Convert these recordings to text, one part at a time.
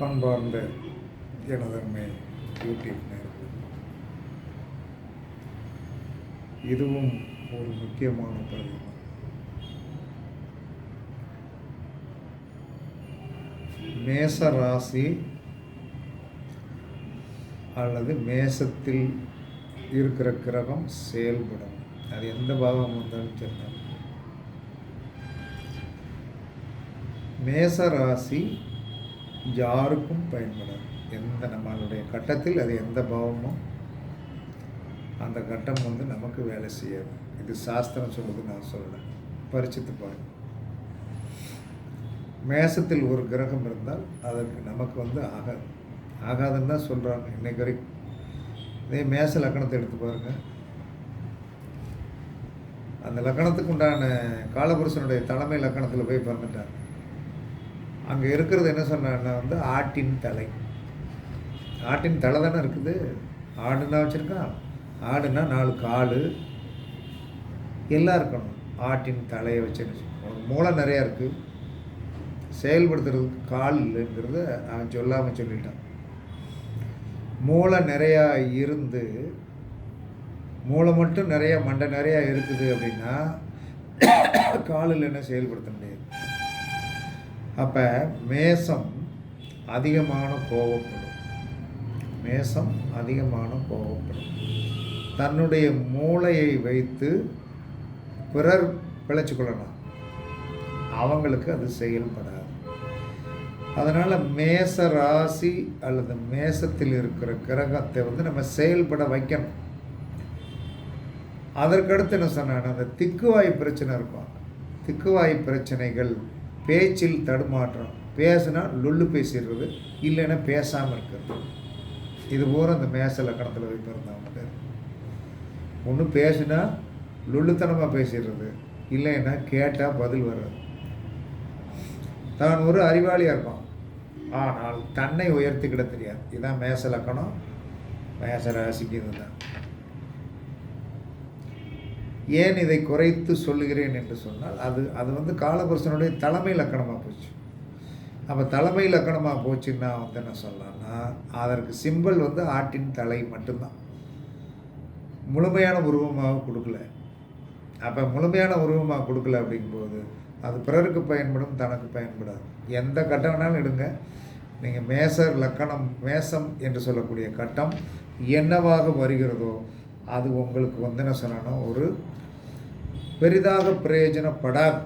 பண்பார்ந்த எனதன்மை YouTube நேரம் இதுவும் ஒரு முக்கியமான பதிவு. மேச ராசி அல்லது மேசத்தில் இருக்கிற கிரகம் செயல்படும். அது எந்த பாவம் வந்தாலும் சரி மேச ராசி யாருக்கும் பயன்படாது. எந்த நம்மளுடைய கட்டத்தில் அது எந்த பாவமோ அந்த கட்டம் வந்து நமக்கு வேலை செய்யாது. இது சாஸ்திரம் சொல்லுது நான் சொல்கிறேன் பரிச்சித்து பாருங்க. மேசத்தில் ஒரு கிரகம் இருந்தால் அதற்கு நமக்கு வந்து ஆகாது. ஆகாதுன்னு தான் சொல்கிறாங்க இன்னைக்கு வரைக்கும். இதே மேச லக்கணத்தை எடுத்து பாருங்கள் அந்த லக்கணத்துக்கு உண்டான காலபுருஷனுடைய தலைமை லக்கணத்தில் போய் பிறந்துட்டாங்க அங்கே இருக்கிறது என்ன சொன்னான்னா வந்து ஆட்டின் தலை. ஆட்டின் தலை தானே இருக்குது? ஆடுனா வச்சுருக்கான் ஆடுனா நாலு கால். எல்லாம் இருக்கணும். ஆட்டின் தலையை வச்சுன்னு உனக்கு மூளை நிறையா இருக்குது செயல்படுத்துறதுக்கு கால் இல்லைங்கிறத அவன் சொல்லாமல் சொல்லிட்டான். மூளை நிறையா இருந்து மூளை மட்டும் நிறையா மண்டை நிறையா இருக்குது அப்படின்னா காலில் என்ன செயல்படுத்த முடியாது. அப்போ மேசம் அதிகமான கோவப்படும் மேசம் அதிகமான கோவப்படும் தன்னுடைய மூளையை வைத்து பிறர் பிழைச்சி கொள்ளலாம். அவங்களுக்கு அது செயல்படாது. அதனால் மேச ராசி அல்லது மேசத்தில் இருக்கிற கிரகத்தை வந்து நம்ம செயல்பட வைக்கணும். அதற்கடுத்து என்ன சொன்னான் அந்த திக்குவாய் பிரச்சனை இருக்கும். திக்குவாய் பிரச்சனைகள் பேச்சில் தடுமாற்றம். பேசுனா லொல்லு பேசிடுறது இல்லைன்னா பேசாமல் இருக்கிறது. இது பூரா அந்த மேச லக்கணத்தில் போய் பிறந்தவங்க ஒன்று பேசுனா லொல்லுத்தனமாக பேசிடுறது இல்லைன்னா கேட்டால் பதில் வர்றது. தான் ஒரு அறிவாளியாக இருப்பான். ஆனால் தன்னை உயர்த்திக்கிட தெரியாது. இதுதான் மேச லக்கணம். மேச ராசிக்கு இதுதான். ஏன் இதை குறைத்து சொல்லுகிறேன் என்று சொன்னால் அது அது வந்து காலபுருஷனுடைய தலைமை லக்கணமாக போச்சு. அப்போ தலைமை லக்கணமாக போச்சுன்னா வந்து என்ன சொல்லலாம்னா அதற்கு சிம்பிள் வந்து ஆட்டின் தலை மட்டும்தான். முழுமையான உருவமாக கொடுக்கல. அப்போ முழுமையான உருவமாக கொடுக்கல அப்படிங்கும்போது அது பிறருக்கு பயன்படும் தனக்கு பயன்படாது. எந்த கட்டம் வேணாலும் எடுங்க. நீங்கள் மேசர் லக்கணம் மேசம் என்று சொல்லக்கூடிய கட்டம் என்னவாக வருகிறதோ அது உங்களுக்கு வந்து என்ன சொல்லணும் ஒரு பெரிதாக பிரயோஜனப்படாது.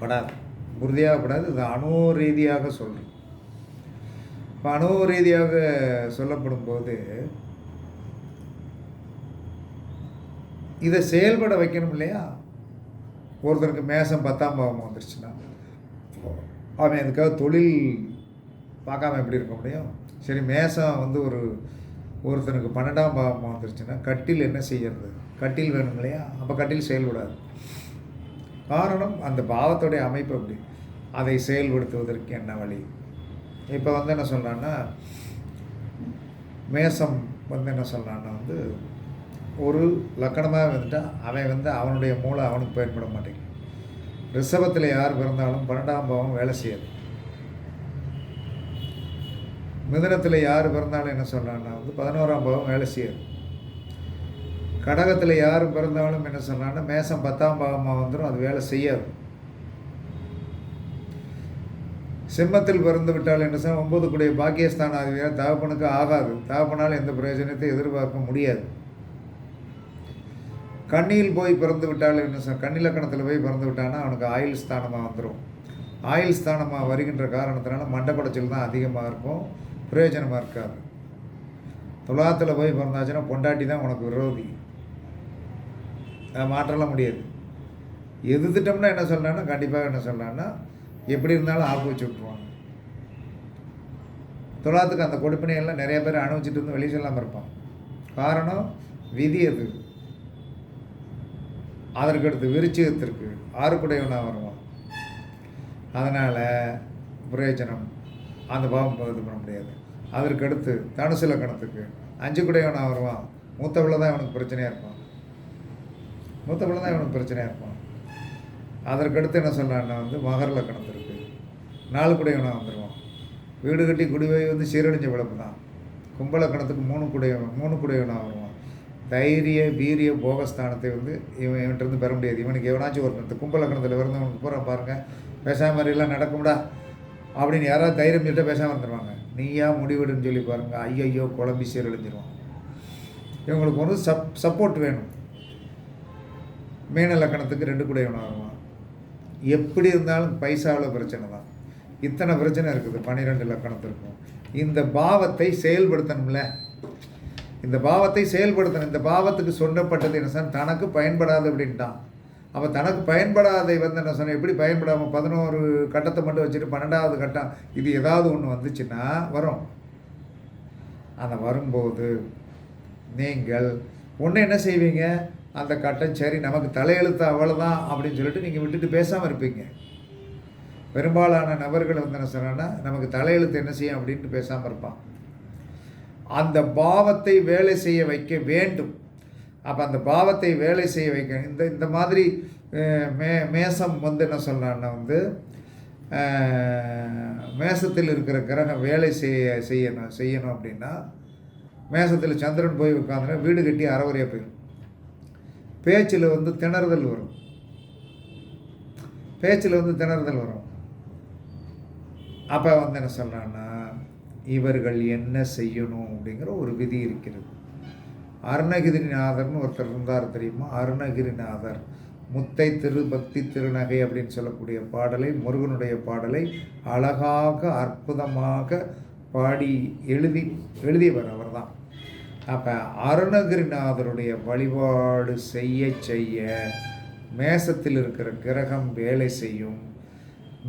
படாது. உறுதியாக படாது. இது அணு ரீதியாக சொல்கிறேன் இப்போ அணு ரீதியாக சொல்லப்படும் போது இதை செயல்பட வைக்கணும் இல்லையா? ஒருத்தருக்கு மேசம் பத்தாம் பாவம் வந்துருச்சுன்னா. அவன் அதுக்காக தொழில் பார்க்காம எப்படி இருக்க முடியும்? சரி மேசம் வந்து ஒரு ஒருத்தனுக்கு பன்னெண்டாம் பாவம் வந்துருச்சுன்னா கட்டில் என்ன செய்கிறது கட்டில் வேணும் இல்லையா? அப்போ கட்டில் செயல்படாது. காரணம் அந்த பாவத்துடைய அமைப்பு அப்படி. அதை செயல்படுத்துவதற்கு என்ன வழி? இப்போ வந்து என்ன சொல்கிறான்னா மேசம் வந்து என்ன சொல்கிறான்னா வந்து ஒரு லக்கணமாக வந்துட்டால் அவன் வந்து அவனுடைய மூளை அவனுக்கு பயன்பட மாட்டேங்குது. ரிஷபத்தில் யார் பிறந்தாலும் பன்னெண்டாம் பாவம் வேலை செய்யாது. மிதனத்தில் யார் பிறந்தாலும் என்ன சொல்கிறான்னா வந்து பதினோராம் பாவம் வேலை செய்யாது கடகத்தில் யார் பிறந்தாலும் என்ன சொன்னான்னா மேசம் பத்தாம் பாவமாக வந்துடும் அது வேலை செய்யாது. சிம்மத்தில் பிறந்து விட்டால் என்ன சொன்னால் ஒம்பது கூடிய பாக்கியஸ்தான் அதிபதியாக தகப்பனுக்கு ஆகாது. தகப்பனால் எந்த பிரயோஜனத்தை எதிர்பார்க்க முடியாது. கண்ணியில் போய் பிறந்து விட்டால் என்ன சொல் கண்ணிலக்கணத்தில் போய் பிறந்து விட்டான்னா அவனுக்கு ஆயுள் ஸ்தானமாக வந்துடும் ஆயுள் ஸ்தானமாக வருகின்ற காரணத்தினால மண்டை தான் அதிகமாக இருக்கும். பிரயோஜனமாக இருக்காது. துலாத்தில் போய் பிறந்தாச்சுன்னா பொண்டாட்டி தான் உனக்கு விரோதி. அதை மாற்றலாம் முடியாது. எதிர்த்துட்டோம்னா என்ன சொல்லலாம்னா கண்டிப்பாக என்ன சொல்கிறான்னா எப்படி இருந்தாலும் ஆப்பு வச்சு விட்ருவாங்க துலாத்துக்கு அந்த கொடுப்பினையெல்லாம் நிறைய பேர் அனுபவிச்சுட்டு வந்து வெளியே சொல்லாமல் இருப்பான் காரணம் விதி அது அதற்கடுத்து விருச்சிகத்திற்கு ஆறுக்குடையவனாக வருவான். அதனால் பிரயோஜனம் அந்த பாவம் இது பண்ண முடியாது. அதற்கடுத்து தனுசு லக்கணத்துக்கு அஞ்சு குடையவன் வருவான். மூத்த பிள்ளை தான் இவனுக்கு பிரச்சனையாக இருப்பான். மூத்த பிள்ளை தான் இவனுக்கு பிரச்சனையாக இருப்பான். அதற்கடுத்து என்ன சொல்கிறான்னா வந்து மகர லக்கணத்திற்கு நாலு குடையவனாக வந்துடுவான் வீடு கட்டி குடிவை வந்து சீரழிஞ்ச பிழப்பு தான். கும்பலக்கணத்துக்கு மூணு குடையவன் மூணு குடையவனாக வருவான். தைரிய வீரிய போகஸ்தானத்தை வந்து இவன் இவன்கிட்ட பெற முடியாது. இவனுக்கு எவனாச்சும் ஒரு இந்த கும்பலக்கணத்தில் இருந்தவனுக்கு பூரா பாருங்கள் பேசாம மாதிரிலாம் நடக்கும்டா. அப்படின்னு யாராவது தைரியம் சொல்லிட்டு பேசாமல் இருந்துருவாங்க. நீயா முடிவிடுன்னு சொல்லி பாருங்கள் ஐயையோ குழம்பி சீரழிஞ்சிருவான். இவங்களுக்கு ஒரு சப் சப்போர்ட் வேணும். மீன லக்கணத்துக்கு ரெண்டு குடையவனாக வருவான். எப்படி இருந்தாலும் பைசாவில் பிரச்சனை தான். இத்தனை பிரச்சனை இருக்குது. பன்னிரெண்டு லக்கணத்திற்கும். இந்த பாவத்தை செயல்படுத்தணும்ல. இந்த பாவத்தை செயல்படுத்தணும். இந்த பாவத்துக்கு சொன்னப்பட்டது என்ன தனக்கு பயன்படாது அப்படின்ட்டான். அப்போ தனக்கு பயன்படாதை வந்து என்ன சொன்ன எப்படி பயன்படாமல் பதினோரு கட்டத்தை மட்டும் வச்சுட்டு பன்னெண்டாவது கட்டம் இது ஏதாவது ஒன்று வந்துச்சுன்னா வரும். அந்த வரும்போது நீங்கள் ஒன்று என்ன செய்வீங்க? அந்த கட்டம் சரி நமக்கு தலையெழுத்து அவ்வளோதான் அப்படின்னு சொல்லிட்டு நீங்கள் விட்டுட்டு பேசாமல் இருப்பீங்க. பெரும்பாலான நபர்கள் வந்து என்ன சொன்னா நமக்கு தலையெழுத்து என்ன செய்யும் அப்படின்ட்டு பேசாமல் இருப்பான். அந்த பாவத்தை வேலை செய்ய வைக்க வேண்டும். அப்போ அந்த பாவத்தை வேலை செய்ய வைக்க இந்த இந்த மாதிரி மே மேசம் வந்து என்ன சொல்கிறான்னா வந்து மேசத்தில் இருக்கிற கிரகம் வேலை செய்ய செய்யணும் செய்யணும் அப்படின்னா மேசத்தில் சந்திரன் போய் உட்காந்துனா வீடு கட்டி அறவுரையாக போயிடும் பேச்சில் வந்து திணறுதல் வரும். பேச்சில் வந்து திணறுதல் வரும். அப்போ வந்து என்ன சொல்கிறான்னா இவர்கள் என்ன செய்யணும் அப்படிங்கிற ஒரு விதி இருக்கிறது. அருணகிரிநாதர்னு ஒருத்தர் இருந்தார் தெரியுமா? அருணகிரிநாதர். முத்தை திருபக்தி திருநகை அப்படின்னு சொல்லக்கூடிய பாடலை முருகனுடைய பாடலை அழகாக அற்புதமாக பாடி எழுதி எழுதியவர் அவர்தான். அப்போ அருணகிரிநாதருடைய வழிபாடு செய்ய செய்ய மேசத்தில் இருக்கிற கிரகம் வேலை செய்யும்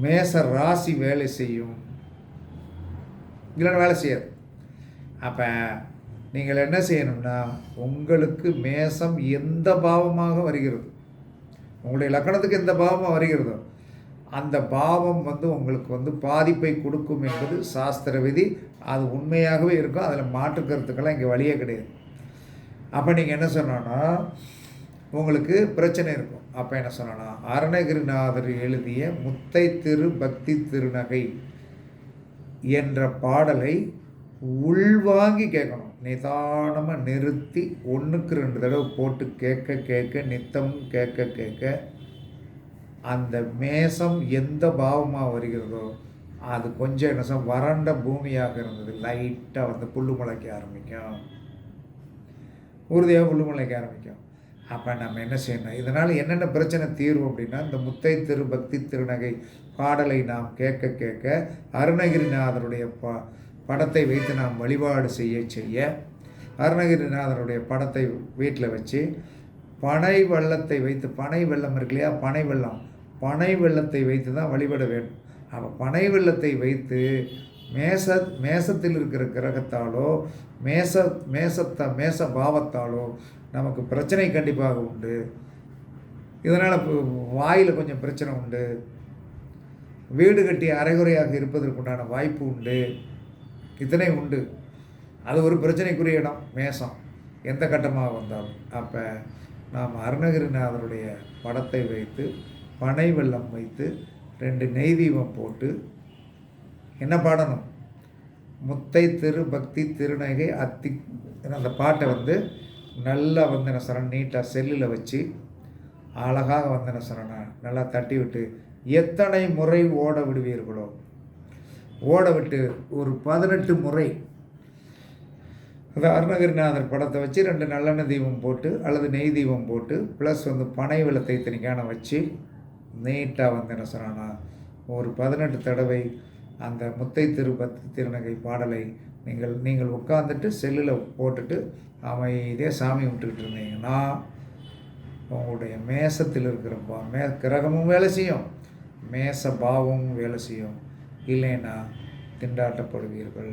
மேச ராசி வேலை செய்யும். இல்லைன்னா வேலை செய்யாது. அப்போ நீங்கள் என்ன செய்யணும்னா உங்களுக்கு மேசம் எந்த பாவமாக வருகிறது? உங்களுடைய லக்கணத்துக்கு எந்த பாவமாக வருகிறதோ அந்த பாவம் வந்து உங்களுக்கு வந்து பாதிப்பை கொடுக்கும் என்பது சாஸ்திர விதி அது உண்மையாகவே இருக்கும். அதில் மாற்றுக்கிறதுக்கெல்லாம் இங்கே வழியே கிடையாது. அப்போ நீங்கள் என்ன சொன்னோன்னா உங்களுக்கு பிரச்சனை இருக்கும். அப்போ என்ன சொன்னோன்னா அருணகிரிநாதர் எழுதிய முத்தை திரு பக்தி திருநகை என்ற பாடலை உள்வாங்கி கேட்கணும். நிதானமாக நிறுத்தி ஒன்றுக்கு ரெண்டு தடவை போட்டு கேட்க கேட்க நித்தம் கேட்க கேட்க அந்த மேசம் எந்த பாவமாக வருகிறதோ அது கொஞ்சம் என்ன சொல்ல, வறண்ட பூமியாக இருந்தது. லைட்டாக வந்து புல் முளைக்க ஆரம்பிக்கும். உறுதியாக புல் முளைக்க ஆரம்பிக்கும். அப்போ நம்ம என்ன செய்யணும்? இதனால் என்னென்ன பிரச்சனை தீர்வு அப்படின்னா இந்த முத்தை திரு பக்தி திருநகை பாடலை நாம் கேட்க கேட்க அருணகிரிநாதருடைய பா படத்தை வைத்து நாம் வழிபாடு செய்ய செய்ய அருணகிரிநாதருடைய படத்தை வீட்டில் வச்சு பனை வெள்ளத்தை வைத்து பனை வெள்ளம் இருக்கு இல்லையா? பனை வெள்ளம். பனை வெள்ளத்தை வைத்து தான் வழிபட வேண்டும். அப்போ பனை வெள்ளத்தை வைத்து மேச மேசத்தில் இருக்கிற கிரகத்தாலோ மேச மேசத்தை மேச பாவத்தாலோ நமக்கு பிரச்சனை கண்டிப்பாக உண்டு. இதனால் வாயில் கொஞ்சம் பிரச்சனை உண்டு. வீடு கட்டி அரைகுறையாக இருப்பதற்குண்டான வாய்ப்பு உண்டு. இத்தனை உண்டு. அது ஒரு பிரச்சனைக்குரிய இடம் மேசம். எந்த கட்டமாக வந்தாலும். அப்போ நாம் அருணகிரிநாதருடைய படத்தை வைத்து பனை வெள்ளம் வைத்து ரெண்டு நெய் தீபம் போட்டு என்ன பாடணும்? முத்தை திரு பக்தி திருநகை அத்தி அந்த பாட்டை வந்து நல்லா வந்து என்ன சொல்கிறேன் நீட்டாக செல்லில் வச்சு அழகாக வந்து என்ன சொல்கிறேன்னா நல்லா தட்டி விட்டு எத்தனை முறை ஓட விடுவீர்களோ ஓட விட்டு ஒரு பதினெட்டு முறை அந்த அருணகிரிநாதர் படத்தை வச்சு ரெண்டு நல்லெண்ணெய் தீபம் போட்டு அல்லது நெய் தீபம் போட்டு ப்ளஸ் வந்து பனை வெள்ளத்தை தனிக்கான வச்சு நீட்டாக வந்து என்ன சொன்னான்னா ஒரு பதினெட்டு தடவை அந்த முத்தை திருப்பத்தி திருநகை பாடலை நீங்கள் நீங்கள் உட்காந்துட்டு செல்லில் போட்டுட்டு அமைதியாக சாமி விட்டுக்கிட்டு இருந்தீங்கன்னா உங்களுடைய மேசத்தில் இருக்கிற பா மே கிரகமும் வேலை செய்யும். மேச பாவமும் வேலை செய்யும். இல்லைன்னா திண்டாட்டப்படுவீர்கள்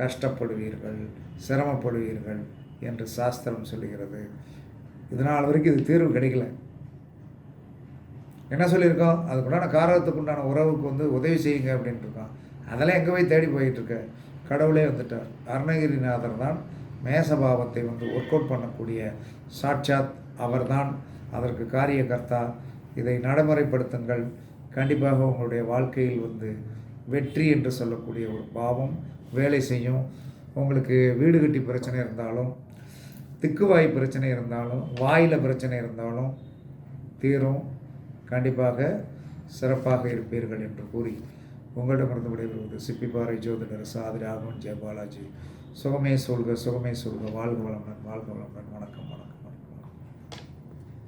கஷ்டப்படுவீர்கள் சிரமப்படுவீர்கள் என்று சாஸ்திரம் சொல்லுகிறது. இதனால் வரைக்கும் இது தீர்வு கிடைக்கல. என்ன சொல்லியிருக்கோம்? அதுக்குண்டான காரணத்துக்கு உண்டான உறவுக்கு வந்து உதவி செய்யுங்க அப்படின்ட்டு இருக்கோம் அதெல்லாம் எங்கே போய் தேடி போயிட்டுருக்க கடவுளே வந்துட்டார். அருணகிரிநாதர் தான் மேசபாவத்தை வந்து ஒர்க் அவுட் பண்ணக்கூடிய சாட்சாத் அவர்தான். அதற்கு காரியகர்த்தா இதை நடைமுறைப்படுத்துங்கள். கண்டிப்பாக உங்களுடைய வாழ்க்கையில் வந்து வெற்றி என்று சொல்லக்கூடிய ஒரு பாவம் வேலை செய்யும். உங்களுக்கு வீடு கட்டி பிரச்சனை இருந்தாலும் திக்குவாய் பிரச்சனை இருந்தாலும் வாயில் பிரச்சனை இருந்தாலும் தீரும். கண்டிப்பாக சிறப்பாக இருப்பீர்கள் என்று கூறி உங்களிடமிருந்து விடைபெறுவது சிப்பிப்பாறை ஜோதிடர் சாதி ராகவன் ஜெயபாலாஜி. சுகமே சொல்க சுகமே சொல்க வாழ்க வளமுடன் வாழ்க வளமுடன். வணக்கம் வணக்கம்.